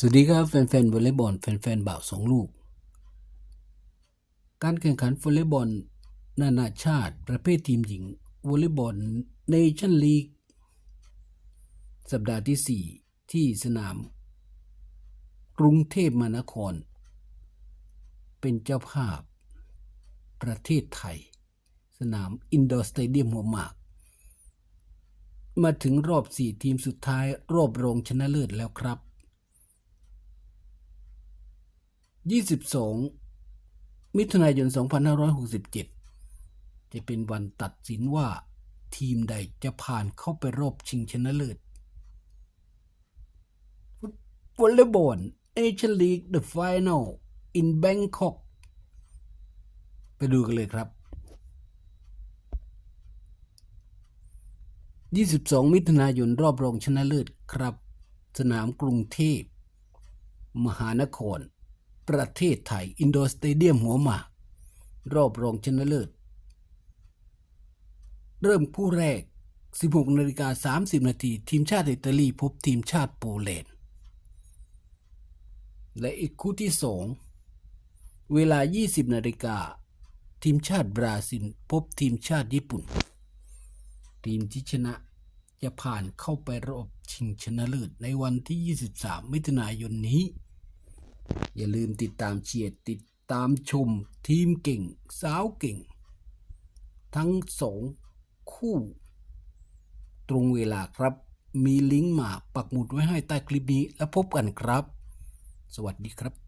สวัสดีครับแฟนๆวอลเลย์บอลแฟนๆบ่าวสองลูก การแข่งขันวอลเลย์บอลนานาชาติ ประเภททีมหญิงวอลเลย์บอลเนชั่นลีกสัปดาห์ที่ 4 ที่สนาม กรุงเทพมหานคร เป็นเจ้าภาพ ประเทศไทย สนามอินดอร์สเตเดียมหัวหมาก มาถึงรอบ 4 ทีมสุดท้ายรอบรองชนะเลิศแล้วครับ 22 มิถุนายน 2567 จะเป็นวันตัดสินว่าทีมใดจะผ่านเข้าไปรอบชิงชนะเลิศวอลเลย์บอลเอเชียนลีก The Final in Bangkok ไปดูกันเลยครับ 22 มิถุนายนรอบรองชนะเลิศครับ สนามกรุงเทพ มหานคร ประเทศไทย อินโดสเตเดียมหัวหมาก รอบรองชนะเลิศ เริ่มคู่แรก 16นาฬิกา30 นาที ทีมชาติอิตาลีพบทีมชาติโปแลนด์ และอีกคู่ที่สองเวลา 20นาฬิกาทีมชาติบราซิลพบทีมชาติญี่ปุ่น ทีมที่ชนะจะผ่านเข้าไปรอบชิงชนะเลิศในวันที่ 23 มิถุนายนนี้ อย่าลืมติดตามเชียร์ติดตามชมทีมเก่ง สาวเก่ง ทั้งสองคู่ ตรงเวลาครับ มีลิงก์มาปักหมุดไว้ให้ใต้คลิปนี้แล้วพบกันครับ สวัสดีครับ